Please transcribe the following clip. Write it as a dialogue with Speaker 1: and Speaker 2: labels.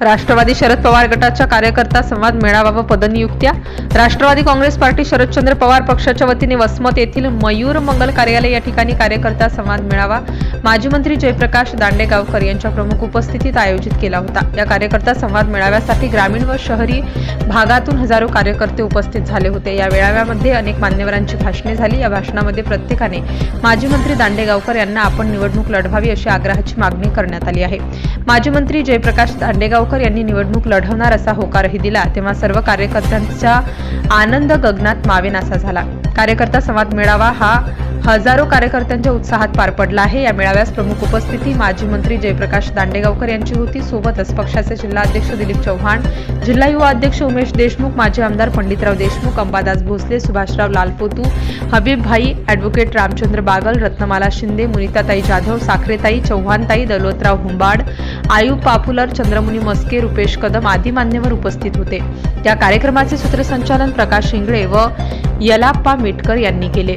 Speaker 1: राष्ट्रवादी शरद पवार गटाच्या कार्यकर्ता संवाद मेळावा व पदनियुक्त्या. राष्ट्रवादी काँग्रेस पार्टी शरदचंद्र पवार पक्षाच्या वतीने वसमत येथील मयूर मंगल कार्यालय या ठिकाणी कार्यकर्ता संवाद मेळावा. माजी मंत्री जयप्रकाश दांडेगावकर यांच्या प्रमुख उपस्थितीत आयोजित केला होता. या कार्यकर्ता संवाद मेळाव्यासाठी ग्रामीण व शहरी भागातून हजारो कार्यकर्ते उपस्थित झाले होते. या मेळाव्यामध्ये अनेक मान्यवरांची भाषणे झाली. या भाषणामध्ये प्रत्येकाने माजी मंत्री दांडेगावकर यांना आपण निवडणूक लढवावी अशी आग्रहाची मागणी करण्यात आली आहे. माजी मंत्री जयप्रकाश दांडेगावकर यांनी निवडणूक लढवणार असा होकारही दिला. तेव्हा सर्व कार्यकर्त्यांचा आनंद गगनात मावेनासा झाला. कार्यकर्ता संवाद मेळावा हा हजारो कार्यकर्त्यांच्या उत्साहात पार पडला आहे. या मेळाव्यास प्रमुख उपस्थिती माजी मंत्री जयप्रकाश दांडेगावकर यांची होती. सोबतच पक्षाचे जिल्हाध्यक्ष दिलीप चव्हाण जिल्हा युवा अध्यक्ष उमेश देशमुख माजी आमदार पंडितराव देशमुख अंबादास भोसले सुभाषराव लालपोतू हबीब भाई ॲडव्होकेट रामचंद्र बागल रत्नमाला शिंदे मुनिताताई जाधव साखरेताई चव्हाणताई दौलतराव हुंबाड आयुब पापुलर चंद्रमुनी मस्के रुपेश कदम आदी मान्यवर उपस्थित होते. या कार्यक्रमाचे सूत्रसंचालन प्रकाश शिंगळे व यलाप्पा मिटकर यांनी केले.